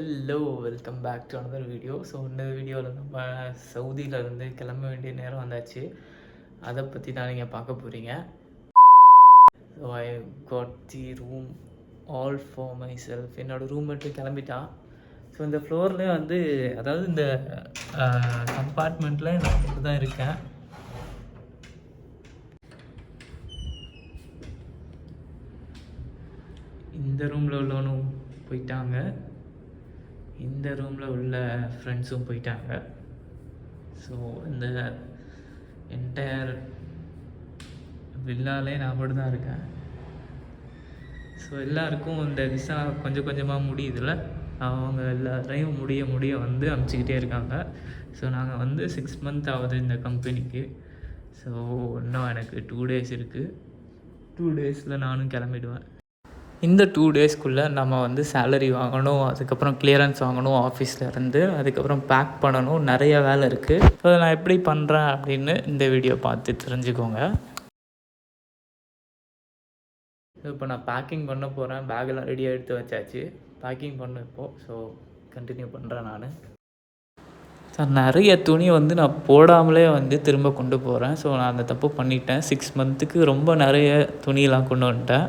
Hello welcome back to another video so இந்த வீடியோவில் நம்ம சவுதியிலேருந்து கிளம்ப வேண்டிய நேரம் வந்தாச்சு. அதை பற்றி தான் நீங்கள் பார்க்க போகிறீங்க so I got the room all for myself என்னோடய மட்டும் கிளம்பிட்டான். ஸோ இந்த ஃப்ளோர்லேயே வந்து அதாவது இந்த கம்பார்ட்மெண்ட்டில் நான் மட்டும் தான் இருக்கேன். இந்த ரூமில் உள்ளவனும் போயிட்டாங்க. இந்த ரூமில் உள்ள ஃப்ரெண்ட்ஸும் போயிட்டாங்க. ஸோ இந்த என்டையர் வில்லாலே நான் மட்டும் தான் இருக்கேன். ஸோ எல்லாருக்கும் இந்த விசா கொஞ்சம் கொஞ்சமாக முடியுதுல்ல? அவங்க எல்லாரையும் முடிய முடிய வந்து அமுச்சிக்கிட்டே இருக்காங்க. ஸோ நாங்கள் வந்து சிக்ஸ் மந்த் ஆகுது இந்த கம்பெனிக்கு ஸோ இன்னும் எனக்கு டூ டேஸ் இருக்குது டூ டேஸில் நானும் கிளம்பிடுவேன். இந்த டூ டேஸ்க்குள்ளே நம்ம வந்து சேலரி வாங்கணும் அதுக்கப்புறம் கிளியரன்ஸ் வாங்கணும் ஆஃபீஸ்லேருந்து அதுக்கப்புறம் பேக் பண்ணணும் நிறைய வேலை இருக்குது ஸோ அதை நான் எப்படி பண்ணுறேன் அப்படின்னு இந்த வீடியோ பார்த்து தெரிஞ்சுக்கோங்க. இப்போ நான் பேக்கிங் பண்ண போகிறேன் பேக்கெல்லாம் ரெடியாக எடுத்து வச்சாச்சு. பேக்கிங் பண்ண இப்போது ஸோ கண்டினியூ பண்ணுறேன் நான். நிறைய துணி வந்து நான் போடாமலே வந்து திரும்ப கொண்டு போகிறேன் ஸோ நான் அந்த தப்பு பண்ணிட்டேன். சிக்ஸ் மந்த்துக்கு ரொம்ப நிறைய துணியெலாம் கொண்டு வந்துட்டேன்.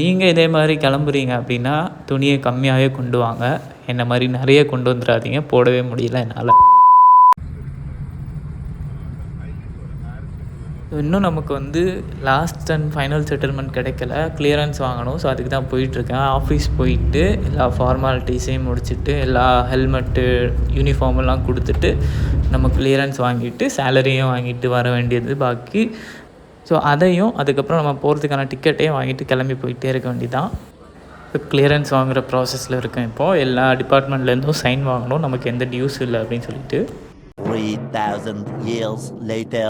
நீங்கள் இதே மாதிரி கிளம்புறீங்க அப்படின்னா துணியை கம்மியாகவே கொண்டு வாங்க. என்ன மாதிரி நிறைய கொண்டு வந்துடாதீங்க. போடவே முடியல என்னால். இன்னும் நமக்கு வந்து லாஸ்ட் அண்ட் ஃபைனல் செட்டில்மெண்ட் கிடைக்கல. கிளியரன்ஸ் வாங்கணும். ஸோ அதுக்கு தான் போயிட்டுருக்கேன். ஆஃபீஸ் போயிட்டு எல்லா ஃபார்மாலிட்டிஸையும் முடிச்சுட்டு எல்லா ஹெல்மெட்டு யூனிஃபார்மெல்லாம் கொடுத்துட்டு நம்ம கிளியரன்ஸ் வாங்கிட்டு சேலரியும் வாங்கிட்டு வர வேண்டியது பாக்கி. ஸோ அதையும் அதுக்கப்புறம் நம்ம போகிறதுக்கான டிக்கெட்டையும் வாங்கிட்டு கிளம்பி போயிட்டே இருக்க வேண்டியதான் இப்போ கிளியரன்ஸ் வாங்குகிற ப்ராசஸில் இருக்கேன் இப்போது எல்லா டிபார்ட்மெண்ட்லேருந்தும் சைன் வாங்கணும். நமக்கு எந்த டியூஸ் இல்லை அப்படின்னு சொல்லிட்டு. 3,000 years later.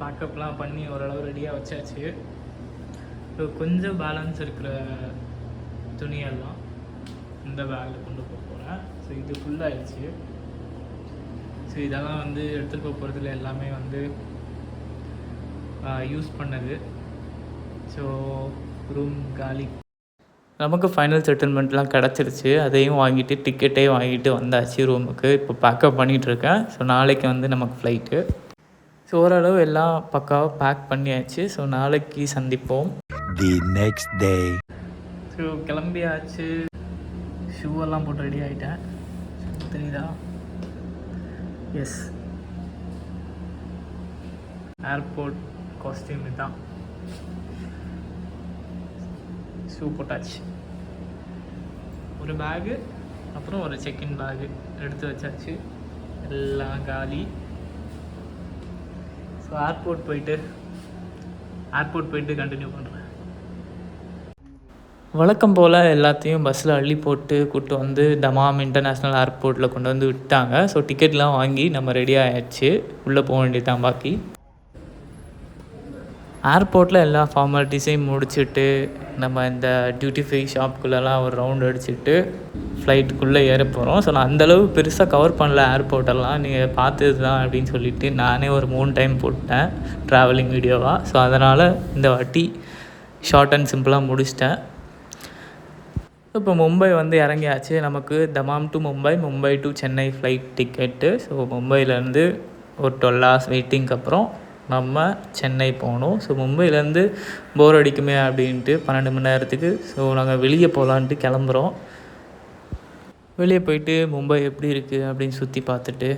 பேக்கப்லாம் பண்ணி ஓரளவு ரெடியாக வச்சாச்சு. இப்போ கொஞ்சம் பேலன்ஸ் இருக்கிற துணியெல்லாம் இந்த பேக்கில் கொண்டு போக போகிறேன் ஸோ இது ஃபுல்லாகிடுச்சு ஸோ இதெல்லாம் வந்து எடுத்துகிட்டு போக போகிறதுல எல்லாமே வந்து யூஸ் பண்ணது. ஸோ ரூம் காலி. நமக்கு ஃபைனல் செட்டில்மெண்ட்லாம் கிடச்சிருச்சு. அதையும் வாங்கிட்டு டிக்கெட்டையும் வாங்கிட்டு வந்தாச்சு ரூமுக்கு இப்போ பேக்கப் பண்ணிகிட்ருக்கேன் ஸோ நாளைக்கு வந்து நமக்கு ஃப்ளைட்டு ஸோ ஓரளவு எல்லாம் பக்காவாக பேக் பண்ணியாச்சு. ஸோ நாளைக்கு சந்திப்போம். The next day. ஸோ கிளம்பியாச்சு. ஷூவெல்லாம் போட்டு ரெடி ஆகிட்டேன் தெரியுதா? எஸ் ஏர்போர்ட் காஸ்டியூம் இதுதான் ஷூ போட்டாச்சு ஒரு பேகு அப்புறம் ஒரு செக்கின் பேகு எடுத்து வச்சாச்சு. எல்லாம் காலி. ஸோ ஏர்போர்ட் போயிட்டு ஏர்போர்ட் போயிட்டு கண்டினியூ பண்ணுறேன் வழக்கம் போல் எல்லாத்தையும் பஸ்ஸில் அள்ளி போட்டு கூப்பிட்டு வந்து தமாம் இன்டர்நேஷ்னல் ஏர்போர்ட்டில் கொண்டு வந்து விட்டாங்க. ஸோ டிக்கெட்லாம் வாங்கி நம்ம ரெடி ஆயாச்சு. உள்ளே போக வேண்டியதுதான் பாக்கி. ஏர்போர்ட்டில் எல்லா ஃபார்மாலிட்டிஸையும் முடிச்சுட்டு நம்ம இந்த டியூட்டி ஃப்ரீ ஷாப்குள்ளெல்லாம் ஒரு ரவுண்ட் அடிச்சுட்டு ஃப்ளைட்டுக்குள்ளே ஏற போகிறோம் ஸோ நான் அந்தளவு பெருசாக கவர் பண்ணல ஏர்போர்ட்டெல்லாம் நீங்கள் பார்த்தது தான் அப்படின்னு சொல்லிட்டு நானே ஒரு மூணு டைம் போட்டேன் ட்ராவலிங் வீடியோவாக ஸோ அதனால் இந்த வாட்டி ஷார்ட் அண்ட் சிம்பிளாக முடிச்சிட்டேன். இப்போ மும்பை வந்து இறங்கியாச்சு. நமக்கு Dammam to Mumbai Mumbai to Chennai flight ticket so மும்பையிலேருந்து ஒரு டுவெல் ஹவர்ஸ் வெயிட்டிங்க்கு அப்புறம் நம்ம சென்னை போகணும். ஸோ மும்பையிலேருந்து போர் அடிக்குமே அப்படின்ட்டு பன்னெண்டு மணி நேரத்துக்கு. ஸோ நாங்கள் வெளியே போகலான்ட்டு கிளம்புறோம். வெளியே போயிட்டு மும்பை எப்படி இருக்குது அப்படின்னு சுற்றி பார்த்துட்டு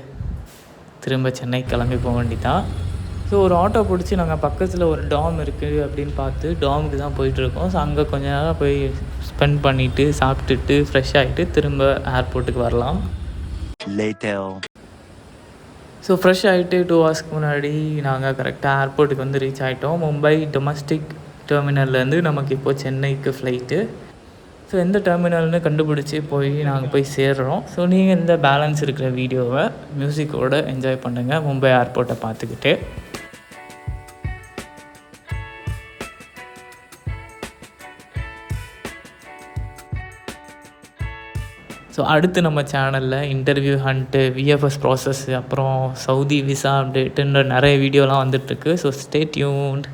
திரும்ப சென்னை கிளம்பி போக வேண்டிதான். ஸோ ஒரு ஆட்டோ பிடிச்சி நாங்கள் பக்கத்தில் ஒரு டாம் இருக்குது அப்படின்னு பார்த்து டாமுக்கு தான் போயிட்டுருக்கோம். ஸோ அங்கே கொஞ்ச நேரம் போய் ஸ்பெண்ட் பண்ணிவிட்டு சாப்பிட்டுட்டு ஃப்ரெஷ் ஆகிட்டு திரும்ப ஏர்போர்ட்டுக்கு வரலாம். Later. ஸோ ஃப்ரெஷ் ஆகிட்டு டூ ஹவர்ஸ்க்கு முன்னாடி நாங்கள் கரெக்டாக ஏர்போர்ட்டுக்கு வந்து ரீச் ஆகிட்டோம் மும்பை டொமஸ்டிக் டெர்மினல்லேருந்து நமக்கு இப்போது சென்னைக்கு ஃப்ளைட்டு ஸோ எந்த டெர்மினல்னு கண்டுபிடிச்சி போய் நாங்கள் போய் சேர்றோம். ஸோ நீங்கள் இந்த பேலன்ஸ் இருக்கிற வீடியோவை மியூசிக்கோடு என்ஜாய் பண்ணுங்கள் மும்பை ஏர்போர்ட்டை பார்த்துக்கிட்டு. ஸோ அடுத்து நம்ம சேனலில் இன்டர்வியூ ஹண்ட்டு விஎஃப்எஸ் ப்ராசஸ் அப்புறம் சவுதி விசா அப்டேட்டுன்ற நிறைய வீடியோலாம் வந்துட்டுருக்கு ஸோ ஸ்டே டியூன்ட்